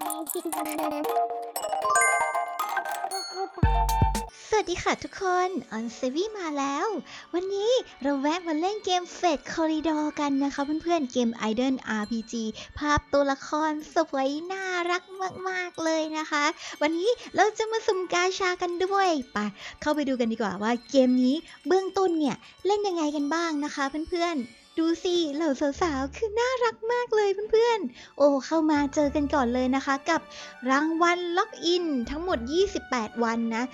สวัสดีค่ะทุกคนออนเซวี่มาแล้ว วันนี้เราแวะมาเล่นเกมเฟดคอริดอร์กันนะคะเพื่อนๆ เกม i d o l RPG ภาพตัวละครสวยน่ารักมากๆเลยนะคะ วันนี้เราจะมาสุ่มกาชากันด้วยไปเข้าไปดูกันดีกว่าว่าเกมนี้เบื้องต้นเนี่ย เล่นยังไงกันบ้างนะคะเพื่อนๆ ดูสิเหล่าสาวๆ คือน่ารักมากเลยเพื่อนๆ โอ้เข้ามาเจอกันก่อนเลยนะคะ กับรางวัลล็อกอินทั้งหมด 28 วันนะ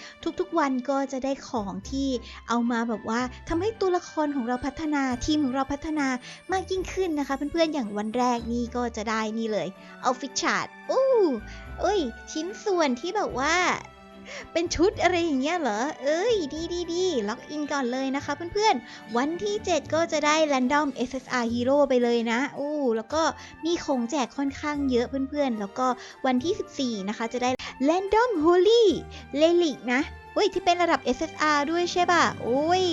ทุกๆวันก็จะได้ของที่เอามาแบบว่าทำให้ตัวละครของเราพัฒนาทีมของเราพัฒนามากยิ่งขึ้นนะคะ เพื่อนๆ อย่างวันแรกนี่ก็จะได้นี่เลยเอาฟิชชาร์ดอู้เอ้ย ชิ้นส่วนที่แบบว่า เป็นชุดอะไรอย่างเงี้ยเหรอ เอ้ย ดีดีดีล็อกอินก่อนเลยนะคะเพื่อนๆ วันที่ 7 ก็จะได้ Random SSR Hero ไปเลยนะ อู้ แล้วก็มีของแจกค่อนข้างเยอะเพื่อนๆ แล้วก็วันที่ 14 นะคะจะได้ Random Holy Relic นะเฮ้ย ที่เป็นระดับ SSR ด้วยใช่ป่ะ โอ้ย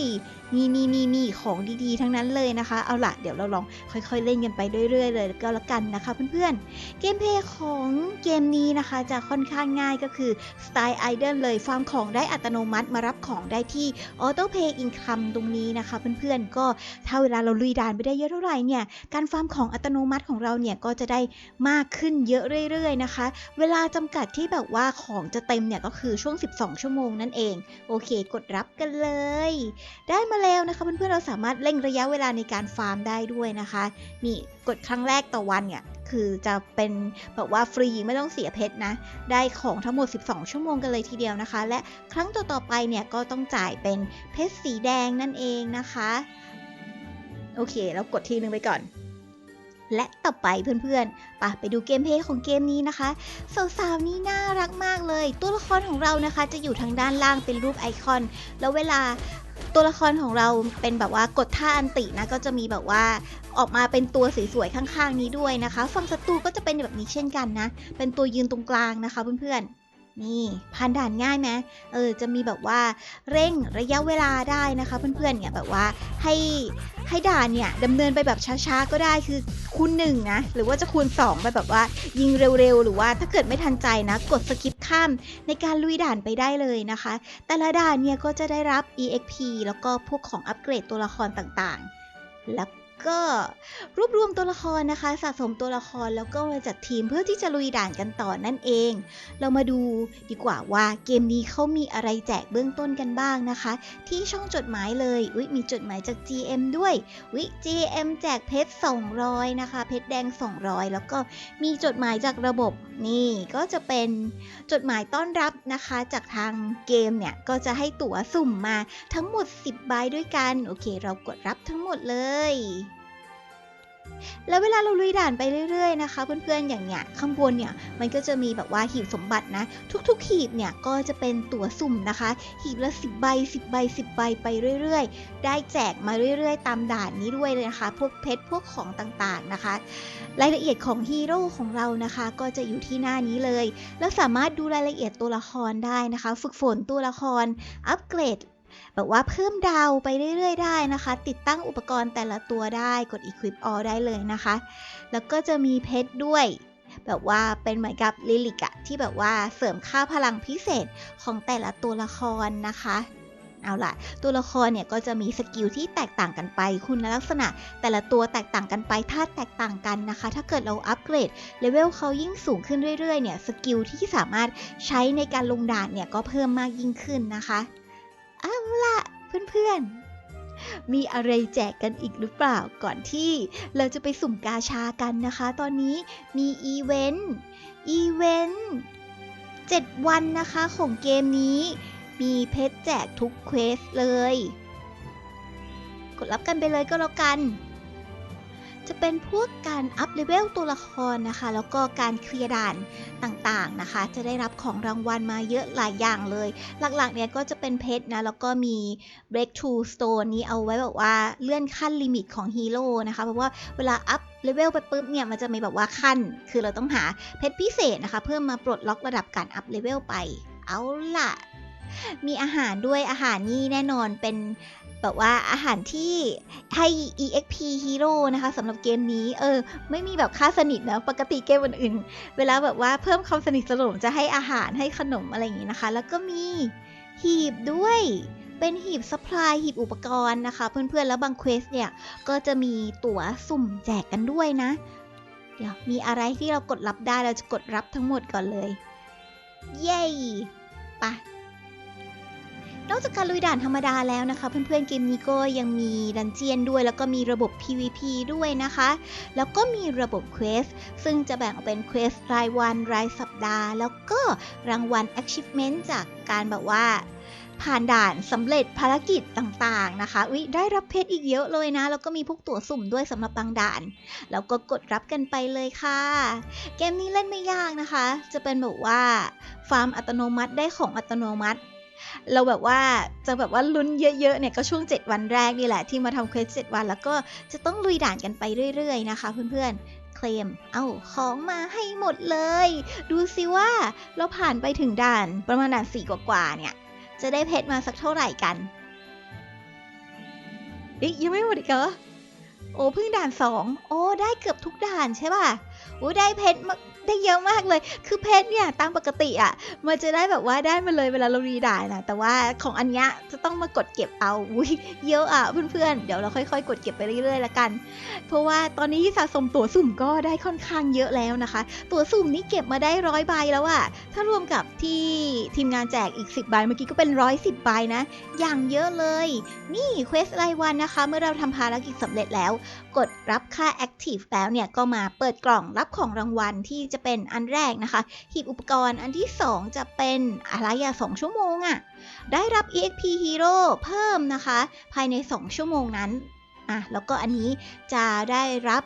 มีมีมีมีของดีๆ ทั้งนั้นเลยนะคะ เอาล่ะเดี๋ยวเราลองค่อยๆ เล่นกันไปเรื่อยๆ เลยก็แล้วกันนะคะเพื่อนๆ เกมเพย์ของเกมนี้นะคะจะค่อนข้างง่ายก็คือสไตล์ไอดอลเลยฟาร์มของได้อัตโนมัติมารับของได้ที่ออโต้เพย์อินคัมตรงนี้นะคะเพื่อนๆ ก็ถ้าเวลาเราลุยด่านไปได้เยอะเท่าไหร่เนี่ยการฟาร์มของอัตโนมัติของเราเนี่ยก็จะได้มากขึ้นเยอะเรื่อยๆ นะคะ เวลาจำกัดที่แบบว่าของจะเต็มเนี่ยก็คือช่วง 12 ชั่วโมงนั่นเอง โอเค กดรับกันเลย ได้มาแล้วนะคะเพื่อนๆเราสามารถเร่งระยะเวลาในการฟาร์มได้ด้วยนะคะ นี่กดครั้งแรกต่อวันเนี่ยคือจะเป็นแบบว่าฟรีไม่ต้องเสียเพชรนะ ได้ของทั้งหมด 12 ชั่วโมงกันเลยทีเดียวนะคะ และครั้งต่อๆไปเนี่ยก็ต้องจ่ายเป็นเพชรสีแดงนั่นเองนะคะ โอเคแล้วกดทีนึงไปก่อนและต่อไปเพื่อนๆไปไปดูเกมเพย์ของเกมนี้นะคะ สาวๆนี่น่ารักมากเลย ตัวละครของเรานะคะ จะอยู่ทางด้านล่างเป็นรูปไอคอน แล้วเวลา ตัวละครของเราเป็นแบบว่ากดท่าอันตินะก็จะมีแบบว่าออกมาเป็นตัวสวยๆข้างๆนี้ด้วยนะคะ ฝั่งศัตรูก็จะเป็นแบบนี้เช่นกันนะ เป็นตัวยืนตรงกลางนะคะเพื่อนๆ นี่ผ่านด่านง่ายไหมเออจะมีแบบว่าเร่งระยะเวลาได้นะคะ เพื่อนๆเนี่ยแบบว่าให้ให้ด่านเนี่ยดำเนินไปแบบช้าๆก็ได้คือคูณหนึ่งนะหรือว่าจะคูณสองไปแบบว่ายิงเร็วๆ หรือว่าถ้าเกิดไม่ทันใจนะกดสกิปข้ามในการลุยด่านไปได้เลยนะคะ แต่ละด่านเนี่ยก็จะได้รับ EXP แล้วก็พวกของอัปเกรดตัวละครต่างๆ แล้ว ก็รวบรวมตัวละครนะคะ สะสมตัวละครแล้วก็มาจัดทีมเพื่อที่จะลุยด่านกันต่อนั่นเอง เรามาดูดีกว่าว่าเกมนี้เขามีอะไรแจกเบื้องต้นกันบ้างนะคะ ที่ช่องจดหมายเลยอุ๊ยมีจดหมายจาก GM ด้วยวิ GM แจกเพชร 200 นะคะ เพชรแดง 200 แล้วก็มีจดหมายจากระบบนี่ก็จะเป็นจดหมายต้อนรับนะคะ จากทางเกมเนี่ยก็จะให้ตั๋วสุ่มมาทั้งหมด 10 ใบด้วยกัน โอเค เรากดรับทั้งหมดเลย แล้วเวลาเราลุยด่านไปเรื่อยๆนะคะ เพื่อนๆอย่างเนี้ยข้างบนเนี่ยมันก็จะมีแบบว่าหีบสมบัตินะ ทุกๆ หีบเนี่ยก็จะเป็นตั๋วสุ่มนะคะ หีบละ10ใบ10ใบ10ใบไปเรื่อยๆ ได้แจกมาเรื่อยๆ ตามด่านนี้ด้วยเลยนะคะ พวกเพชรพวกของต่างๆนะคะ รายละเอียดของฮีโร่ของเรานะคะ ก็จะอยู่ที่หน้านี้เลย แล้วสามารถดูรายละเอียดตัวละครได้นะคะ ฝึกฝนตัวละครอัปเกรด แบบว่าเพิ่มดาวไปเรื่อยๆได้นะคะ ติดตั้งอุปกรณ์แต่ละตัวได้กด Equip All ได้เลยนะคะ แล้วก็จะมีเพชรด้วย แบบว่าเป็นเหมือนกับลิลิกอะที่แบบว่าเสริมค่าพลังพิเศษของแต่ละตัวละครนะคะเอาล่ะ ตัวละครเนี่ยก็จะมีสกิลที่แตกต่างกันไป คุณลักษณะ แต่ละตัวแตกต่างกันไปถ้าแตกต่างกันนะคะ ถ้าเกิดเราอัปเกรดเลเวลเขายิ่งสูงขึ้นเรื่อยๆเนี่ยสกิลที่สามารถใช้ในการลงด่านเนี่ยก็เพิ่มมากยิ่งขึ้นนะคะ เอาล่ะเพื่อนๆ มีอะไรแจกกันอีกหรือเปล่าก่อนที่เราจะไปสุ่มกาชากันนะคะ ตอนนี้มีอีเวนต์อีเวนต์7วันนะคะของเกมนี้ มีเพชรแจกทุกเควสเลย กดรับกันไปเลยก็แล้วกัน จะเป็นพวกการอัพเลเวลตัวละครนะคะ แล้วก็การเคลียร์ด่านต่างๆนะคะ จะได้รับของรางวัลมาเยอะหลายอย่างเลย หลักๆเนี่ยก็จะเป็นเพชรนะ แล้วก็มี break t o stone นี้เอาไว้แบบว่าเลื่อนขั้นลิมิตของฮีโร่นะคะ เพราะว่าเวลาอัพเลเวลไปปุ๊บเนี่ยมันจะมีแบบว่าขั้น คือเราต้องหาเพชรพิเศษนะคะ เพื่อมาปลดล็อกระดับการอัพเลเวลไป เอาล่ะมีอาหารด้วยอาหารนี่แน่นอนเป็น แบบว่าอาหารที่ให้ EXP Hero นะคะสำหรับเกมนี้ เออ ไม่มีแบบค่าสนิทนะ ปกติเกมอื่นๆ เวลาแบบว่าเพิ่มความสนิทสนมจะให้อาหารให้ขนมอะไรอย่างนี้นะคะ แล้วก็มีหีบด้วย เป็นหีบสปายหีบอุปกรณ์นะคะ เพื่อนๆ แล้วบางเควสเนี่ย ก็จะมีตั๋วสุ่มแจกกันด้วยนะ เดี๋ยวมีอะไรที่เรากดรับได้เราจะกดรับทั้งหมดก่อนเลย เย้ไปะ นอกจากการลุยด่านธรรมดาแล้วนะคะ เพื่อนๆเกมนี้ก็ยังมีดันเจียนด้วย แล้วก็มีระบบ PVP ด้วยนะคะ แล้วก็มีระบบเควสซึ่งจะแบ่งออกเป็นเควสรายวันรายสัปดาห์ แล้วก็รางวัล achievement จากการแบบว่าผ่านด่านสำเร็จภารกิจต่างๆนะคะ อุ๊ย ได้รับเพชรอีกเยอะเลยนะ แล้วก็มีพวกตั๋วสุ่มด้วยสำหรับบางด่าน แล้วก็กดรับกันไปเลยค่ะ เกมนี้เล่นไม่ยากนะคะ จะเป็นแบบว่า ฟาร์มอัตโนมัติได้ของอัตโนมัติ เราแบบว่าจะแบบว่าลุ้นเยอะๆเนี่ยก็ช่วง 7 วันแรกนี่แหละที่มาทำเควส7วัน แล้วก็จะต้องลุยด่านกันไปเรื่อยๆนะคะเพื่อนๆ เคลม เอาของมาให้หมดเลย ดูสิว่าเราผ่านไปถึงด่านประมาณด่านสี่กว่าๆเนี่ย จะได้เพชรมาสักเท่าไหร่กันเอ๊ยยังไม่หมดอีกเหรอโอ้เพิ่งด่านสองโอ้ได้เกือบทุกด่านใช่ป่ะโอ้ได้เพชรมา ได้เยอะมากเลย คือเพชรเนี่ยตามปกติอะ่ะ มันจะได้แบบว่าได้มาเลยเวลาเรารีด่านนะแต่ว่าของอันเนี้ยจะต้องมากดเก็บเอาอุ้ยเยอะอะเพื่อนๆ เดี๋ยวเราค่อยๆ กดเก็บไปเรื่อยๆ ละกัน เพราะว่าตอนนี้ที่สะสมตัวสุ่มก็ได้ค่อนข้างเยอะแล้วนะคะ ตัวสุ่มนี่เก็บมาได้ร้อยใบแล้วอะถ้ารวมกับที่ทีมงานแจกอีก 10 ใบเมื่อกี้ก็เป็นร้อยสิบใบนะ อย่างเยอะเลย นี่เควสรายวันนะคะ เมื่อเราทำภารกิจสำเร็จแล้ว กดรับค่า Active แล้วเนี่ยก็มาเปิดกล่องรับของรางวัลที่จะเป็นอันแรกนะคะ หีบอุปกรณ์อันที่ 2 จะเป็นอะไรอะ2ชั่วโมงอะได้รับ EXP Hero เพิ่มนะคะ ภายใน 2 ชั่วโมงนั้นอะแล้วก็อันนี้จะได้รับ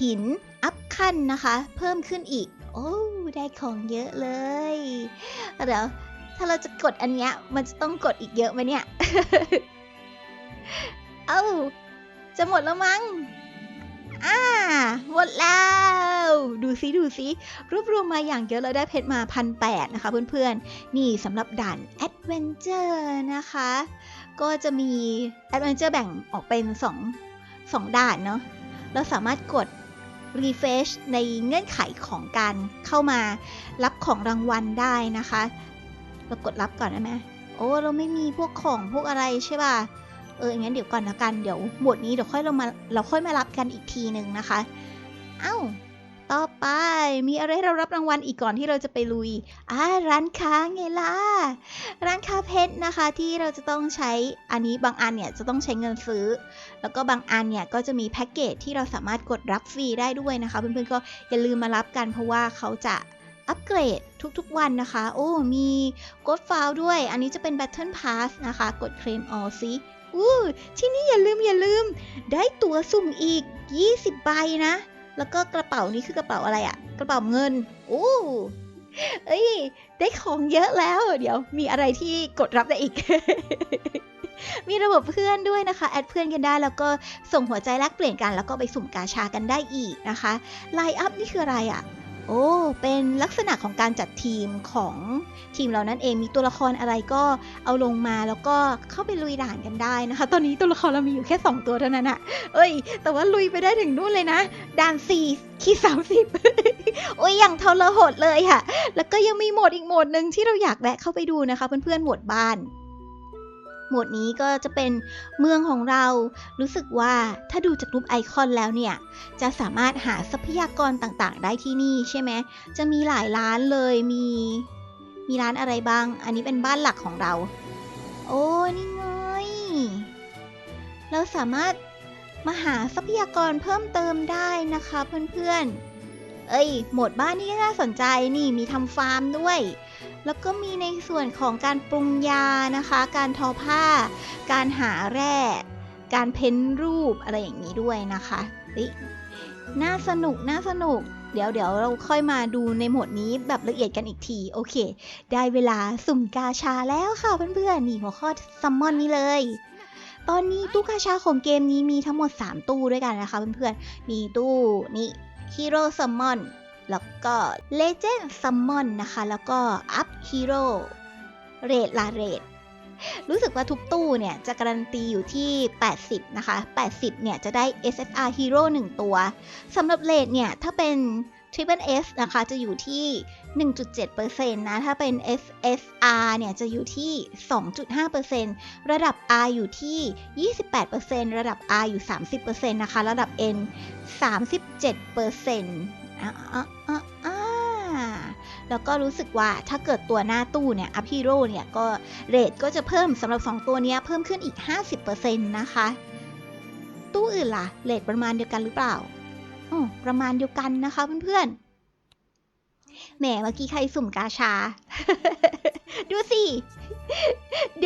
หินอัพขั้นนะคะ เพิ่มขึ้นอีก โอ้ได้ของเยอะเลยเดี๋ยวถ้าเราจะกดอันเนี้ยมันจะต้องกดอีกเยอะไหมเนี่ย เอ้า จะหมดแล้วมั้ง อ่าหมดแล้ว ดูซิดูซิรวบรวมมาอย่างเยอะแล้วได้เพชรมาพันแนะคะเพื่อนๆ นี่สำหรับด่าน Adventure นะคะ ก็จะมี Adventure แบ่งออกเป็น2 2ด่านเนาะเราสามารถกด refresh ในเงื่อนไขของการเข้ามารับของรางวัลได้นะคะ เรากดรับก่อนได้ไหมโอ้ เราไม่มีพวกของพวกอะไรใช่ป่ะ เอองั้นเดี๋ยวก่อนละกันเดี๋ยวหมวดนี้เดี๋ยวค่อยเรามาเราค่อยมารับกันอีกทีหนึ่งนะคะ เอ้า ต่อไปมีอะไรให้เรารับรางวัลอีกก่อนที่เราจะไปลุยอ่าร้านค้าไงล่ะ ร้านค้าเพชรนะคะที่เราจะต้องใช้อันนี้บางอันเนี่ยจะต้องใช้เงินซื้อ แล้วก็บางอันเนี่ยก็จะมีแพ็กเกจที่เราสามารถกดรับฟรีได้ด้วยนะคะ เพื่อนๆก็อย่าลืมมารับกันเพราะว่าเขาจะอัปเกรดทุกๆวันนะคะ โอ้ มีกดฟาวด้วย อันนี้จะเป็น Battle Pass นะคะ กดเคลมออซิ อู้ที่นี่อย่าลืมอย่าลืม ได้ตั๋วสุ่มอีก 20 ใบนะ แล้วก็กระเป๋านี้คือกระเป๋าอะไรอะกระเป๋าเงินโอ้เอ้ย ได้ของเยอะแล้ว เดี๋ยว มีอะไรที่กดรับได้อีก มีระบบเพื่อนด้วยนะคะ แอดเพื่อนกันได้ แล้วก็ส่งหัวใจแลกเปลี่ยนกัน แล้วก็ไปสุ่มกาชากันได้อีกนะคะ ไลน์อัพนี่คืออะไรอะ โอ้ เป็นลักษณะของการจัดทีมของทีมเรานั่นเองมีตัวละครอะไรก็เอาลงมาแล้วก็เข้าไปลุยด่านกันได้นะคะ ตอนนี้ตัวละครเรามีอยู่แค่ 2 ตัวเท่านั้นอะเอ้ย แต่ว่าลุยไปได้ถึงนู่นเลยนะ ด่าน4ขีดสามสิบโอ้ยอย่างทรหดเลยค่ะ แล้วก็ยังมีโหมดอีกโหมดหนึ่งที่เราอยากแวะเข้าไปดูนะคะ เพื่อนๆโหมดบ้าน มดนี้ก็จะเป็นเมืองของเรา รู้สึกว่าถ้าดูจากรูปไอคอนแล้วเนี่ย จะสามารถหาทรัพยากรต่างๆ ได้ที่นี่ใช่ไหม จะมีหลายร้านเลย มี มีร้านอะไรบ้าง อันนี้เป็นบ้านหลักของเรา โอ้นี่ไง เราสามารถมาหาทรัพยากรเพิ่มเติมได้นะคะเพื่อนๆ เอ้ย หมดบ้านนี่ก็น่าสนใจนี่มีทำฟาร์มด้วย แล้วก็มีในส่วนของการปรุงยานะคะ การทอผ้า การหาแร่ การเพ้นรูปอะไรอย่างนี้ด้วยนะคะน่าสนุกน่าสนุก เดี๋ยวเดี๋ยวเราค่อยมาดูในหมดนี้แบบละเอียดกันอีกที โอเค ได้เวลาสุ่มกาชาแล้วค่ะเพื่อนๆนี่หัวข้อซัมมอนนี้เลย ตอนนี้ตู้กาชาของเกมนี้มีทั้งหมด 3 ตู้ด้วยกันนะคะเพื่อนๆ มีตู้นี่ Hero Summon แล้วก็ Legend Summon นะคะ แล้วก็ Up Hero เรดลาเรดรู้สึกว่าทุกตู้เนี่ยจะการันตีอยู่ที่ 80 นะคะ 80 เนี่ยจะได้ SSR Hero 1 ตัว สำหรับเลทเนี่ย ถ้าเป็น Triple S นะคะ จะอยู่ที่ 1.7%นะ ถ้าเป็น SSR เนี่ย จะอยู่ที่ 2.5%ระดับ R อยู่ที่ 28%ระดับ R อยู่ 30%นะคะ ระดับ N 37% อ่าอ่าอ่าอ่าแล้วก็รู้สึกว่าถ้าเกิดตัวหน้าตู้เนี่ย Up Hero เนี่ยก็เรทก็จะเพิ่มสำหรับ 2 ตัวนี้เพิ่มขึ้นอีก 50%นะคะ ตู้อื่นล่ะเรทประมาณเดียวกันหรือเปล่าอืมประมาณเดียวกันนะคะเพื่อนๆแหมเมื่อกี้ใครสุ่มกาชา ดูสิ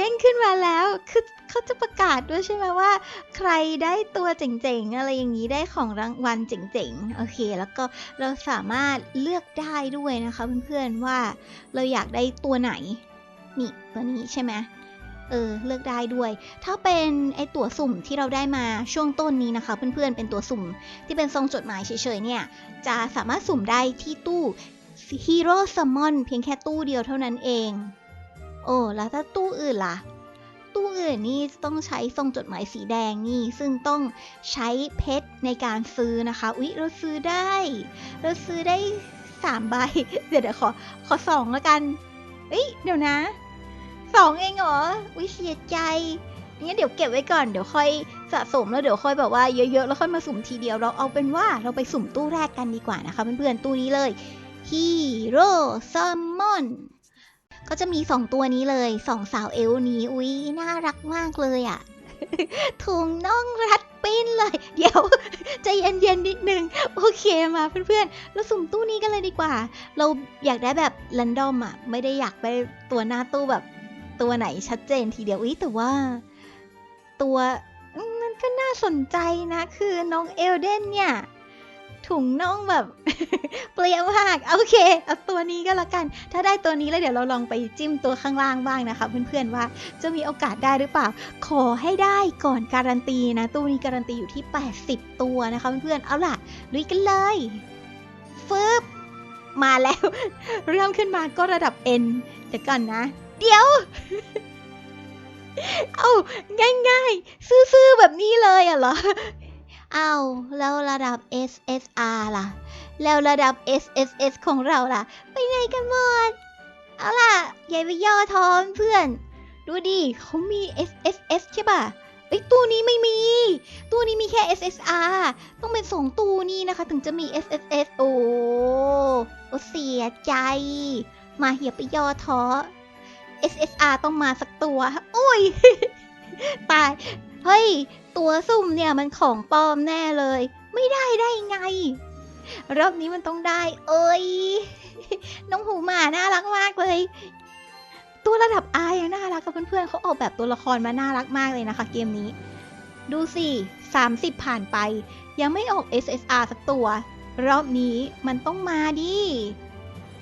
เด้งขึ้นมาแล้ว คือเขาจะประกาศด้วยใช่ไหมว่า ใครได้ตัวเจ๋งๆ อะไรอย่างนี้ได้ของรางวัลเจ๋งๆ โอเค แล้วก็เราสามารถเลือกได้ด้วยนะคะเพื่อนๆว่าเราอยากได้ตัวไหน นี่ตัวนี้ใช่ไหมเออเลือกได้ด้วย ถ้าเป็นไอตั๋วสุ่มที่เราได้มาช่วงต้นนี้นะคะ เพื่อนๆ เป็นตั๋วสุ่มที่เป็นทรงจดหมายเฉยๆเนี่ย จะสามารถสุ่มได้ที่ตู้ Hero Summon เพียงแค่ตู้เดียวเท่านั้นเอง โอ้แล้วถ้าตู้อื่นล่ะ ตู้อื่นนี่ต้องใช้ทรงจดหมายสีแดงนี่ ซึ่งต้องใช้เพชรในการซื้อนะคะ อุ๊ย เราซื้อได้ เราซื้อได้สามใบ เดี๋ยวเดี๋ยวขอ ขอสองแล้วกัน เอ้ย เดี๋ยวนะสองเองเหรอ อุ้ยเสียใจงั้นเดี๋ยวเก็บไว้ก่อน เดี๋ยวค่อยสะสมแล้วเดี๋ยวค่อยแบบว่าเยอะๆ แล้วค่อยมาสุ่มทีเดียว เราเอาเป็นว่าเราไปสุ่มตู้แรกกันดีกว่านะคะเพื่อนๆ ตู้นี้เลย Hero Summon ก็จะมี 2 ตัวนี้เลยสองสาวเอลนี้อุ้ยน่ารักมากเลยอะ่ะถุงน่องรัดปิ้นเลย เดี๋ยวใจเย็นๆนิดนึง โอเคมาเพื่อนๆ เราสุ่มตู้นี้กันเลยดีกว่า เราอยากได้แบบรันดอมอะ ไม่ได้อยากได้ตัวหน้าตู้แบบ ตัวไหนชัดเจนทีเดียวอุ้ยแต่ว่า ตัวมมันก็น่าสนใจนะ คือน้องเอลเดนเนี่ย ถุงน่องแบบ เปรี้ยวมาก โอเคเอาตัวนี้ก็แล้วกัน ถ้าได้ตัวนี้แล้วเดี๋ยวเราลองไปจิ้มตัวข้างล่างบ้างนะคะ เพื่อนๆว่าจะมีโอกาสได้หรือเปล่า ขอให้ได้ก่อนการันตีนะ ตู้นี้การันตีอยู่ที่ 80 ตัวนะคะเพื่อนๆเอาล่ะลุยกันเลยฟึบมาแล้ว เริ่มขึ้นมาก็ระดับ N เดี๋ยวก่อนนะ เดี๋ยวเอาง่ายๆ ซื่อๆ แบบนี้เลยอะเหรอ เอาแล้วระดับ SSR ล่ะ แล้วระดับ SSS ของเราล่ะ ไปไหนกันหมด เอาล่ะ อย่าไปย่อท้อเพื่อน ดูดิเขามี SSS ใช่ป่ะไอ้ตู้นี้ไม่มีตู้นี้มีแค่ SSR ต้องเป็นสองตู้นี้นะคะ ถึงจะมี SSS โอ้โอเสียใจ มาอย่าไปย่อท้อ SSR ต้องมาสักตัวโอ้ย ตาย เฮ้ย ตัวสุ่มเนี่ยมันของปลอมแน่เลย ไม่ได้ได้ไง รอบนี้มันต้องได้ เอ้ย น้องหูหมาน่ารักมากเลย ตัวระดับ R ยังน่ารักกับเพื่อนๆเขาออกแบบตัวละครมาน่ารักมากเลยนะคะ เกมนี้ ดูสิ 30 ผ่านไป ยังไม่ออก SSR สักตัว รอบนี้มันต้องมาดิ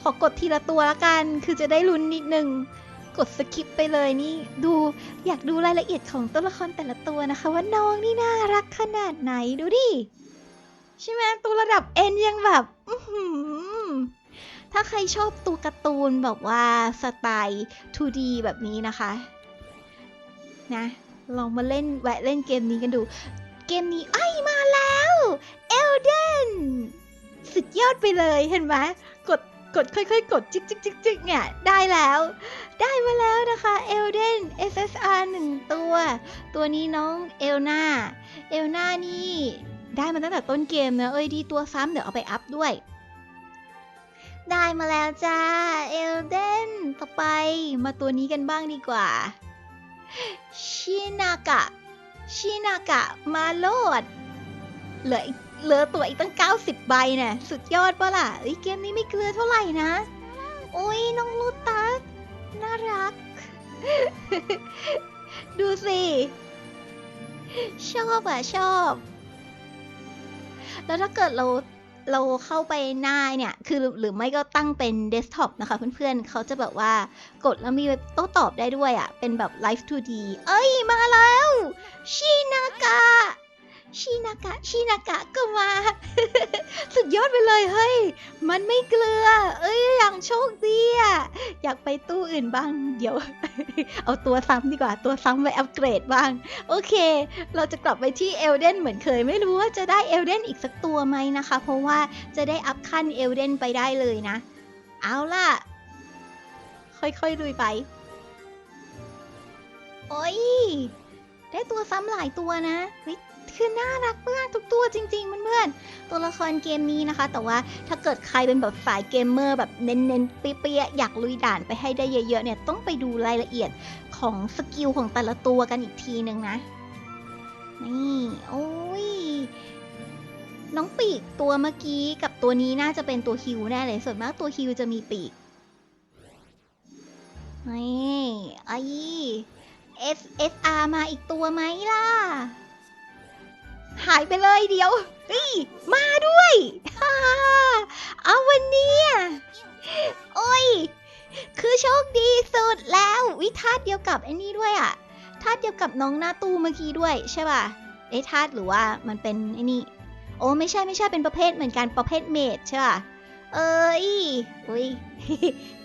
ขอกดทีละตัวละกัน คือจะได้ลุ้นนิดนึงกดสคิปไปเลยนี่ดูอยากดูรายละเอียดของตัวละครแต่ละตัวนะคะ ว่าน้องนี่น่ารักขนาดไหนดูดิ ใช่ไหมตัวระดับ N ยังแบบถ้าใครชอบตัวการ์ตูนแบบว่าสไตล์ 2D แบบนี้นะคะ นะลองมาเล่นแวะเล่นเกมนี้กันดู เกมนี้ไอ้ยมาแล้วเอลเดนสุดยอดไปเลยเห็นไหมกดกดค่อยๆ กดจิกจิกจิกจิกเนี่ย ได้แล้ว ได้มาแล้วนะคะเอลเดน SSR 1 ตัว ตัวนี้น้องเอลนาเอลนานี่ ได้มาตั้งแต่ต้นเกมนะเอ้ยดีตัวซ้ำเดี๋ยวเอาไปอัพด้วย ได้มาแล้วจ้าเอลเดนต่อไปมาตัวนี้กันบ้างดีกว่า ชินากะ ชินากะมาโลด เหลือเหลือตัวอีกตั้ง 90 ใบเนี่ยสุดยอดปะล่ะเอ้ยเกมนี้ไม่เกลือเท่าไหร่นะ โอ้ยน้องลูตัสน่ารัก ดูสิ ชอบอะ ชอบ แล้วถ้าเกิดเราเราเข้าไปหน้าเนี่ย คือหรือไม่ก็ตั้งเป็นเดสก์ท็อปนะคะเพื่อนๆ เขาจะแบบว่ากดแล้วมีโต้ตอบได้ด้วยอะ่ะ เป็นแบบ Live 2D เอ้ย มาแล้ว ชินากะ ชินากะชินากะก็มา สุดยอดไปเลยเฮ้ย มันไม่เกลือ เอ้ยอย่างโชคดีอะอยากไปตู้อื่นบ้าง เดี๋ยว เอาตัวซ้ำดีกว่าตัวซ้ำไปอัปเกรดบ้าง โอเค เราจะกลับไปที่เอลเดนเหมือนเคย ไม่รู้ว่าจะได้เอลเดนอีกสักตัวไหมนะคะ เพราะว่าจะได้อัพขั้นเอลเดนไปได้เลยนะ เอาล่ะ ค่อยๆลุยไป โอ้ยได้ตัวซ้ำหลายตัวนะเฮ้ย คือน่ารักมากทุกตัวจริงๆเพื่อนๆตัวละครเกมนี้นะคะ แต่ว่าถ้าเกิดใครเป็นแบบสายเกมเมอร์แบบเน้นๆเปี้ยๆอยากลุยด่านไปให้ได้เยอะๆเนี่ยต้องไปดูรายละเอียดของสกิลของแต่ละตัวกันอีกทีนึงนะ นี่โอ้ยน้องปีกตัวเมื่อกี้กับตัวนี้น่าจะเป็นตัวฮิวแน่เลยส่วนมากตัวฮิวจะมีปีกนี่ไอ S S R มาอีกตัวไหมล่ะ หายไปเลยเดี๋ยวเฮ้ยมาด้วยฮ่าเอาวันนี้โอ้ย คือโชคดีสุดแล้ววิธาตุเดียวกับไอ้นี่ด้วยอะธาตุเดียวกับน้องหน้าตู้เมื่อกี้ด้วยใช่ป่ะไอ้ธาตุหรือว่ามันเป็นไอ้นี่ โอ้ไม่ใช่ไม่ใช่เป็นประเภทเหมือนกันประเภทเมดใช่ป่ะเอ้ยอุ้ย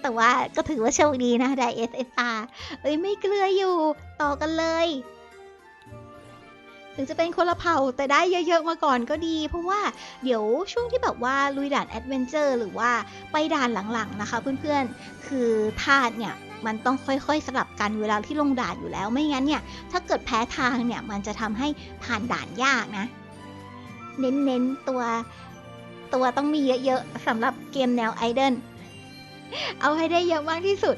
แต่ว่าก็ถือว่าโชคดีนะได้ SSR เอ้ยไม่เกลืออยู่ ต่อกันเลย ถึงจะเป็นคนละเผ่าแต่ได้เยอะๆมาก่อนก็ดี เพราะว่าเดี๋ยวช่วงที่แบบว่าลุยด่านแอดเวนเจอร์หรือว่าไปด่านหลังๆนะคะเพื่อนๆ คือธาตุเนี่ยมันต้องค่อยๆสลับกันเวลาที่ลงด่านอยู่แล้วไม่งั้นเนี่ยถ้าเกิดแพ้ทางเนี่ยมันจะทำให้ผ่านด่านยากนะ เน้นๆตัวตัวต้องมีเยอะๆสำหรับเกมแนวไอเดอลเอาให้ได้เยอะมากที่สุด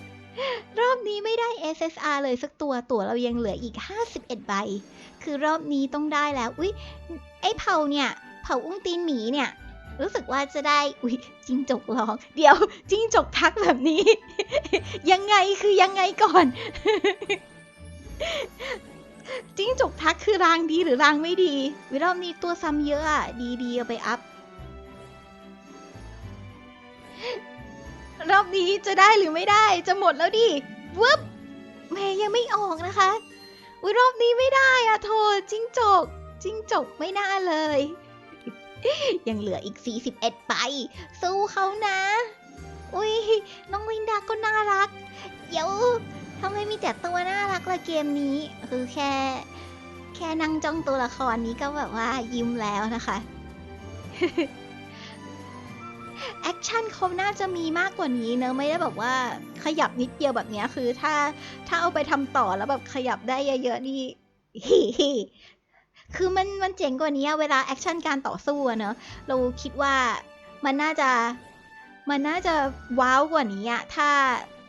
รอบนี้ไม่ได้ SSR เลยสักตัวตัวเรายังเหลืออีก 51 ใบ คือรอบนี้ต้องได้แล้ว อุ๊ย ไอเผาเนี่ย เผาอุ้งตีนหมีเนี่ย รู้สึกว่าจะได้ อุ๊ย จิ้งจกร้อง เดี๋ยว จิ้งจกทักแบบนี้ ยังไงคือยังไงก่อน จิ้งจกทักคือรางดีหรือรางไม่ดีวิรอบนี้ตัวซ้ำเยอะอะดีๆเอาไปอัพ รอบนี้จะได้หรือไม่ได้จะหมดแล้วดิวึบแม่ยังไม่ออกนะคะอุ้ยรอบนี้ไม่ได้อะโทษจิ้งจก จิ้งจกไม่น่าเลย ยังเหลืออีก 41 ไป สู้เขานะ อุ้ยน้องลินดาก็น่ารัก เดี๋ยวทำไมมีแต่ตัวน่ารักละเกมนี้ คือแค่ แค่นั่งจ้องตัวละครนี้ก็แบบว่ายิ้มแล้วนะคะ คชั่นเขาน่าจะมีมากกว่านี้เนอะไม่ได้แบบว่าขยับนิดเดียวแบบเนี้ยคือถ้าถ้าเอาไปทำต่อแล้วแบบขยับได้เยอะๆนี่ คือมันมันเจ๋งกว่านี้เวลาแอคชั่นการต่อสู้อะเนอะเราคิดว่ามันน่าจะมันน่าจะว้าวกว่านี้อะถ้า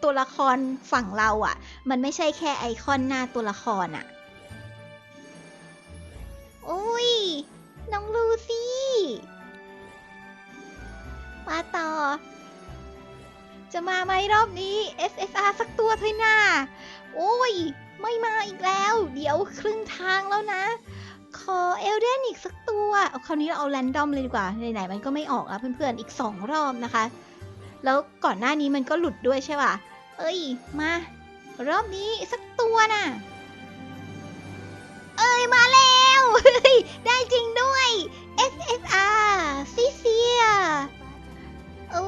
ตัวละครฝั่งเราอะมันไม่ใช่แค่ไอคอนหน้าตัวละครอะโอ้ยน้องลูซี่ มาต่อ จะมาไหมรอบนี้ SSR สักตัวเถอะนาโอ้ย ไม่มาอีกแล้ว เดี๋ยวครึ่งทางแล้วนะ ขอเอลเดนอีกสักตัว เอาคราวนี้เราเอาแรนดอมเลยดีกว่า ไหนๆมันก็ไม่ออกแล้วเพื่อนๆ อีกสองรอบนะคะ แล้วก่อนหน้านี้มันก็หลุดด้วยใช่ป่ะ เอ้ย มา รอบนี้สักตัวน่ะ เอ้ย มาแล้ว ได้จริงด้วย SSR ซิเซีย โอ้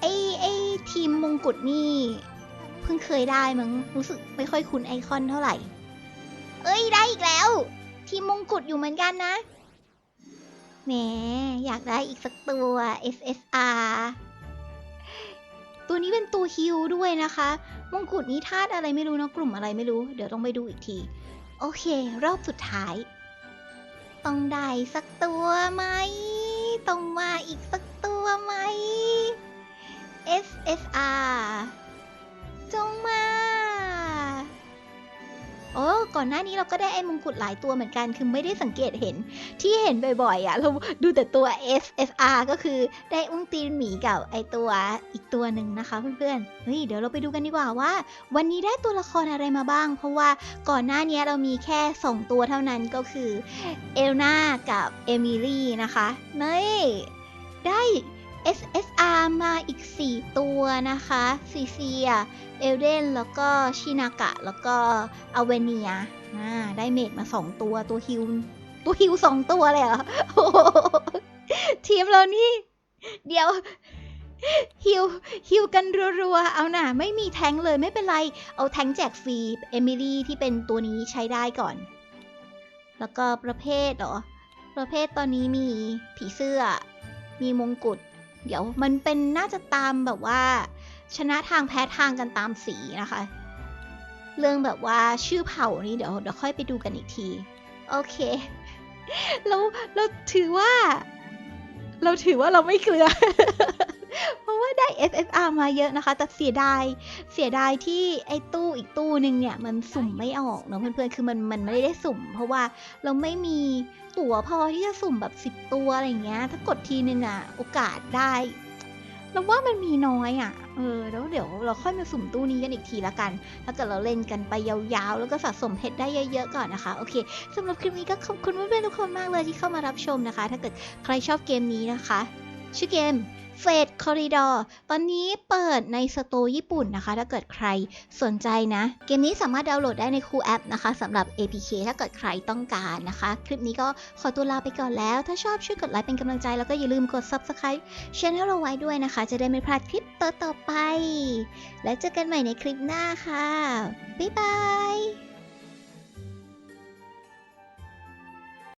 ไอไอทีมมงกุฎนี่ เพิ่งเคยได้มั้งรู้สึกไม่ค่อยคุ้นไอคอนเท่าไหร่ เอ้ยได้อีกแล้ว ทีมมงกุฎอยู่เหมือนกันนะแหมอยากได้อีกสักตัว SSR ตัวนี้เป็นตัวฮิวด้วยนะคะ มงกุฎนี้ธาตุอะไรไม่รู้เนะกลุ่มอะไรไม่รู้ เดี๋ยวต้องไปดูอีกที โอเค รอบสุดท้าย ต้องได้สักตัวไหม ต้องมาอีกสักตัวไหม SSR จงมา โอ้ก่อนหน้านี้เราก็ได้ไอ้มงกุฎหลายตัวเหมือนกัน คือไม่ได้สังเกตเห็น ที่เห็นบ่อยๆอะ เราดูแต่ตัว SSR ก็คือได้อุ้งตีนหมีกับไอตัวอีกตัวหนึ่งนะคะเพื่อนๆ เฮ้ย เดี๋ยวเราไปดูกันดีกว่าว่า วันนี้ได้ตัวละครอะไรมาบ้าง เพราะว่าก่อนหน้านี้เรามีแค่ 2 ตัวเท่านั้นก็คือเอลนากับเอมิลี่นะคะนี่ได้ SSR มาอีก 4 ตัวนะคะซีเซียเอลเดนแล้วก็ชินากะ แล้วก็อเวเนียได้เมดมา 2 ตัวตัวฮิวตัวฮิว2ตัวเลยเหรอทีมเรานี่ เดี๋ยวฮิวฮิวกันรัวๆ เอาน่ะ ไม่มีแท้งเลยไม่เป็นไร เอาแท้งแจกฟรี เอมิลี่ที่เป็นตัวนี้ใช้ได้ก่อน แล้วก็ประเภทเหรอ ประเภทตอนนี้มีผีเสื้อ มีมงกุฎ เดี๋ยวมันเป็นน่าจะตามแบบว่า ชนะทางแพ้ทางกันตามสีนะคะ เรื่องแบบว่าชื่อเผ่านี้เดี๋ยวเดี๋ยวค่อยไปดูกันอีกที โอเค เราเราถือว่า เราถือว่าเราไม่เกลือ เพราะว่าได้ FFR มาเยอะนะคะ แต่เสียดาย เสียดายที่ไอ้ตู้อีกตู้หนึ่งเนี่ย มันสุ่มไม่ออกเนอะเพื่อนๆ คือมันมันไม่ได้สุ่ม เพราะว่าเราไม่มีตั๋วพอที่จะสุ่มแบบ 10 ตัวอะไรเงี้ย ถ้ากดทีนึงอะโอกาสได้เราว่ามันมีน้อยอะเออ แล้วเดี๋ยวเราค่อยมาสุ่มตู้นี้กันอีกทีละกัน ถ้าเกิดเราเล่นกันไปยาวๆ แล้วก็สะสมเพชรได้เยอะๆ ก่อนนะคะ โอเคสำหรับคลิปนี้ก็ขอบคุณเพื่อนๆทุกคนมากเลยที่เข้ามารับชมนะคะ ถ้าเกิดใครชอบเกมนี้นะคะ ชื่อเกม f a t e Corridor ตอนนี้เปิดในสโตร์ญี่ปุ่นนะคะ ถ้าเกิดใครสนใจนะ เกมนี้สามารถดาวน์โหลดได้ในคูแอปนะคะสำหรับ APK ถ้าเกิดใครต้องการนะคะ คลิปนี้ก็ขอตัวลาไปก่อนแล้ว ถ้าชอบช่วยกดไลค์เป็นกำลังใจ แล้วก็อย่าลืมกด Subscribe ช่องเราไว้ด้วยนะคะ จะได้ไม่พลาดคลิปต่อๆไป และเจอกันใหม่ในคลิปหน้าค่ะ บ๊ายบาย